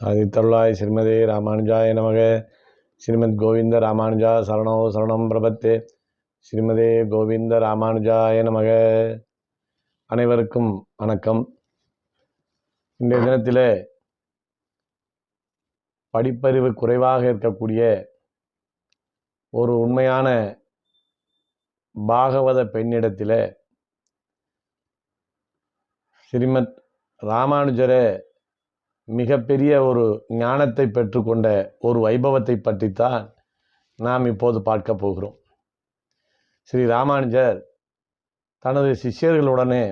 சாதித்தருளாய் ஸ்ரீமதே ராமானுஜாய நமக ஸ்ரீமத் கோவிந்த ராமானுஜா சரணோ சரணம் பிரபத்தே ஸ்ரீமதே கோவிந்த ராமானுஜாய நமக அனைவருக்கும் வணக்கம் இன்றைய தினத்தில் படிப்பறிவு குறைவாக இருக்கக்கூடிய ஒரு உண்மையான பாகவத பெண்ணிடத்தில் ஸ்ரீமத் ராமானுஜரை மிகப்பெரிய ஒரு ஞானத்தை பெற்றுக்கொண்ட ஒரு வைபவத்தை பற்றித்தான் நாம் இப்போது பார்க்க போகிறோம். ஸ்ரீ ராமானுஜர் தனது சிஷ்யர்களுடனே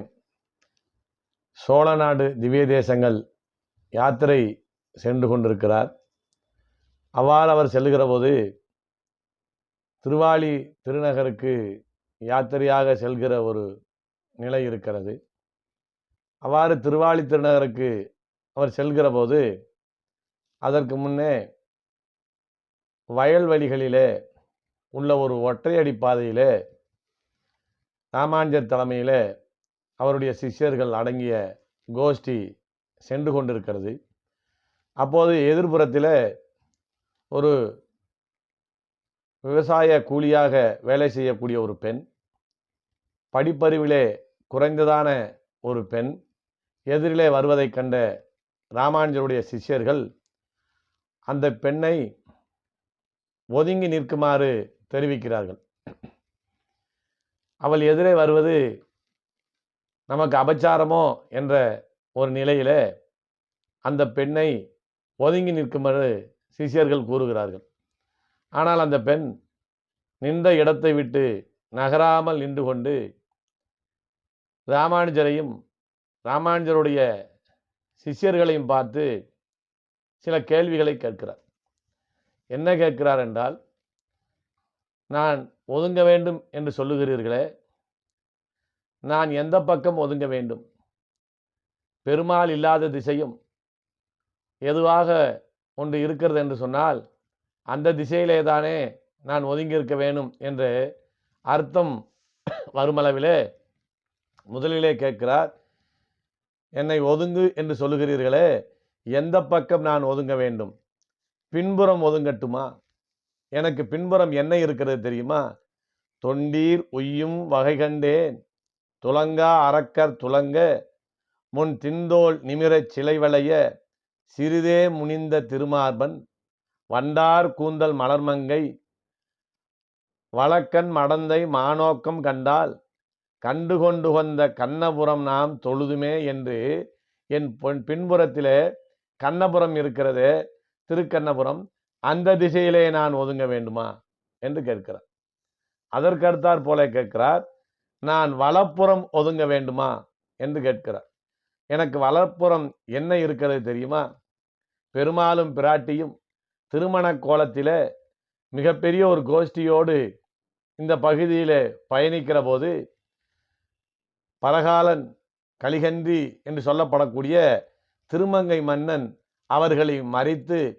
சோழநாடு திவ்ய தேசங்கள் யாத்திரை சென்று கொண்டிருக்கிறார். அவ்வாறு அவர் செல்லுகிற போது திருவாளி திருநகருக்கு யாத்திரையாக செல்கிற ஒரு நிலை இருக்கிறது. அவ்வாறு திருவாளி திருநகருக்கு அவர் செல்கிற போது அதற்கு முன்னே வயல்வெளிகளிலே உள்ள ஒரு ஒற்றையடி பாதையிலே ராமாஞ்சர் தலைமையில் அவருடைய சிஷ்யர்கள் அடங்கிய கோஷ்டி சென்று கொண்டிருக்கிறது. அப்போது எதிர்புறத்தில் ஒரு விவசாய கூலியாக வேலை செய்யக்கூடிய ஒரு பெண் படிப்பறிவிலே குறைந்ததான ஒரு பெண் எதிரிலே வருவதைக் கண்ட ராமானுஜருடைய சிஷ்யர்கள் அந்த பெண்ணை ஒதுங்கி நிற்குமாறு தெரிவிக்கிறார்கள். அவள் எதிரே வருவது நமக்கு அபச்சாரமோ என்ற ஒரு நிலையில் அந்த பெண்ணை ஒதுங்கி நிற்குமாறு சிஷ்யர்கள் கூறுகிறார்கள். ஆனால் அந்த பெண் நின்ற இடத்தை விட்டு நகராமல் நின்று கொண்டு ராமானுஜரையும் ராமானுஜருடைய சிஷ்யர்களையும் பார்த்து சில கேள்விகளை கேட்கிறார். என்ன கேட்கிறார் என்றால் நான் ஒதுங்க வேண்டும் என்று சொல்லுகிறீர்களே நான் எந்த பக்கம் ஒதுங்க வேண்டும்? பெருமாள் இல்லாத திசையும் எதுவாக ஒன்று இருக்கிறது என்று சொன்னால் அந்த திசையிலே தானே நான் ஒதுங்கி இருக்க வேணும் என்று அர்த்தம் வருமளவிலே முதலிலே கேட்கிறார். என்னை ஒதுங்கு என்று சொல்லுகிறீர்களே எந்த பக்கம் நான் ஒதுங்க வேண்டும்? பின்புறம் ஒதுங்கட்டுமா? எனக்கு பின்புறம் என்ன இருக்கிறது தெரியுமா? தொண்டீர் உய்யும் வகை கண்டேன் துலங்கா அறக்கர் துலங்க முன் திந்தோல் நிமிரச் சிலைவளைய சிறிதே முனிந்த திருமார்பன் வண்டார் கூந்தல் மலர்மங்கை வழக்கன் மடந்தை மானோக்கம் கண்டால் கண்டு கொண்டு வந்த கண்ணபுரம் நாம் தொழுதுமே என்று என் பின்புறத்திலே கண்ணபுரம் இருக்கிறது திருக்கண்ணபுரம். அந்த திசையிலே நான் ஒதுங்க வேண்டுமா? என்று கேட்கிறார். அதற்கடுத்தார் போல கேட்கிறார் நான் வலப்புறம் ஒதுங்க வேண்டுமா? என்று கேட்கிறார். எனக்கு வலப்புறம் என்ன இருக்கிறது தெரியுமா? பெருமாளும் பிராட்டியும் திருமண கோலத்தில் மிகப்பெரிய ஒரு கோஷ்டியோடு இந்த பகுதியில் பயணிக்கிற போது பரகாலன் கலிகன்றி என்று சொல்லப்படக்கூடிய திருமங்கை மன்னன் அவர்களை மறித்து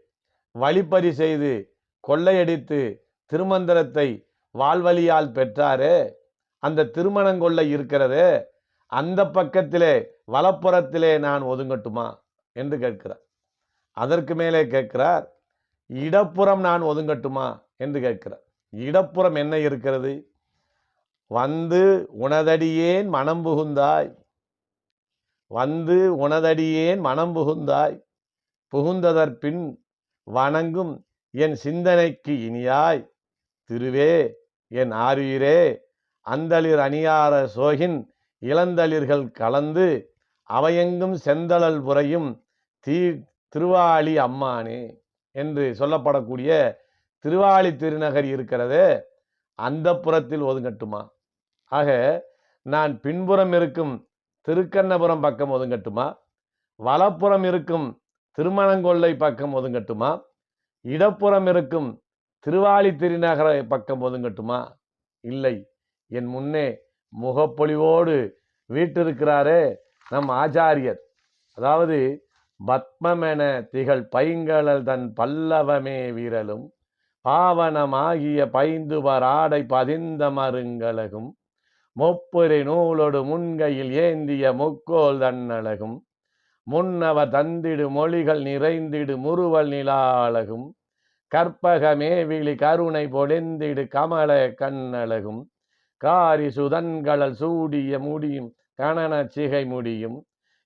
வழிப்பறி செய்து கொள்ளையடித்து திருமந்திரத்தை வாழ்வழியால் பெற்றாரே. அந்த திருமணங்கொள்ளை இருக்கிறதே. அந்த பக்கத்திலே வலப்புறத்திலே நான் ஒதுங்கட்டுமா? என்று கேட்கிறார். அதற்கு மேலே கேட்கிறார் இடப்புறம் நான் ஒதுங்கட்டுமா? என்று கேட்கிறார். இடப்புறம் என்ன இருக்கிறது? வந்து உனதடியேன் மனம் புகுந்தாய். வந்து உனதடியேன் மனம் புகுந்தாய். புகுந்ததற்பின் வணங்கும் என் சிந்தனைக்கு இனியாய். திருவே என் ஆரியரே அந்தளிர் அணியார சோகின் இளந்தளிர்கள் கலந்து அவையெங்கும் செந்தளல் புறையும் தீ திருவாளி அம்மானே என்று சொல்லப்படக்கூடிய திருவாளி திருநகர் இருக்கிறதே அந்த புறத்தில் ஒதுங்கட்டுமா? ஆக நான் பின்புறம் இருக்கும் திருக்கண்ணபுரம் பக்கம் ஒதுங்கட்டுமா? வலப்புறம் இருக்கும் திருமணங்கொள்ளை பக்கம் ஒதுங்கட்டுமா? இடப்புறம் இருக்கும் திருவாளி திருநகர பக்கம் ஒதுங்கட்டுமா? இல்லை. என் முன்னே முகப்பொழிவோடு வீட்டிருக்கிறாரே நம் ஆச்சாரியர். அதாவது பத்மமென திகழ் பைங்கழல் தன் பல்லவமே வீரலும் பாவனமாகிய பைந்துவர் ஆடை பதிந்த மருங்கலகும். முப்புரை நூலோடு முன்கையில் ஏந்திய முக்கோல் தன்னழகும். முன்னவர் தந்திடு மொழிகள் நிறைந்திடு முறுவல் நிலாழகும் கற்பகமே விழி கருணை பொழிந்திடு கமல கண்ணழகும். காரி சுதன்களல் சூடிய முடியும் கணன சிகை முடியும்.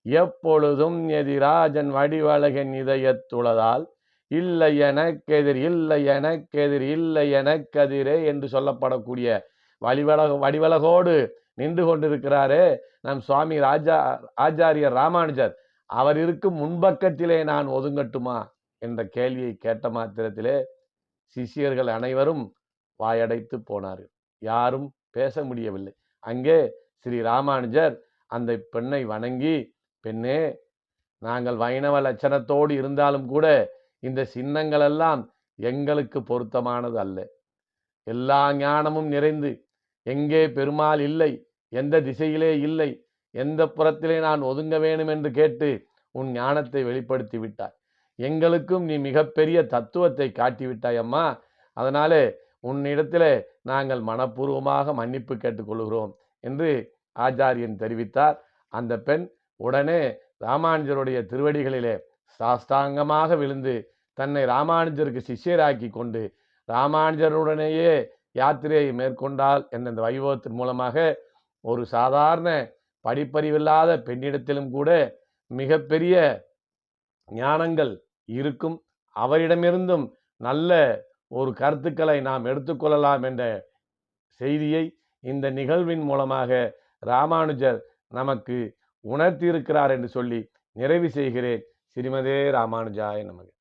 எப்பொழுதும் எதிராஜன் வடிவழகன் இதயத்துளதால் இல்லை எனக்கெதிர் இல்லை எனக்கெதிர் இல்லை எனக்கெதிரே என்று சொல்லப்படக்கூடிய வழிவலக வடிவலகோடு நின்று கொண்டிருக்கிறாரே. நம் சுவாமி ராஜா ஆச்சாரியர் ராமானுஜர் அவர் இருக்கும் முன்பக்கத்திலே நான் ஒதுங்கட்டுமா? என்ற கேள்வியை கேட்ட மாத்திரத்திலே சிஷியர்கள் அனைவரும் வாயடைத்து போனார்கள். யாரும் பேச முடியவில்லை. அங்கே ஸ்ரீ ராமானுஜர் அந்த பெண்ணை வணங்கி பெண்ணே நாங்கள் வைணவ லட்சணத்தோடு இருந்தாலும் கூட இந்த சின்னங்கள் எல்லாம் எங்களுக்கு பொருத்தமானது அல்ல எல்லா ஞானமும் நிறைந்து எங்கே பெருமாள் இல்லை? எந்த திசையிலே இல்லை? எந்த புறத்திலே நான் ஒதுங்க வேணும் என்று கேட்டு உன் ஞானத்தை வெளிப்படுத்தி விட்டாய். எங்களுக்கும் நீ மிகப்பெரிய தத்துவத்தை காட்டிவிட்டாய் அம்மா. அதனாலே உன்னிடத்திலே நாங்கள் மனப்பூர்வமாக மன்னிப்பு கேட்டுக்கொள்கிறோம் என்று ஆச்சாரியன் தெரிவித்தார். அந்த பெண் உடனே ராமானுஜருடைய திருவடிகளிலே சாஸ்தாங்கமாக விழுந்து தன்னை ராமானுஜருக்கு சிஷ்யராக்கி கொண்டு ராமானுஜருடனேயே யாத்திரையை மேற்கொண்டால் என்ற இந்த வைபவத்தின் மூலமாக ஒரு சாதாரண படிப்பறிவில்லாத பெண்ணிடத்திலும் கூட மிகப்பெரிய ஞானங்கள் இருக்கும். அவரிடமிருந்தும் நல்ல ஒரு கருத்துக்களை நாம் எடுத்துக்கொள்ளலாம் என்ற செய்தியை இந்த நிகழ்வின் மூலமாக ராமானுஜர் நமக்கு உணர்த்தியிருக்கிறார் என்று சொல்லி நிறைவு செய்கிறேன். ஸ்ரீமதே ராமானுஜாய நமக்கு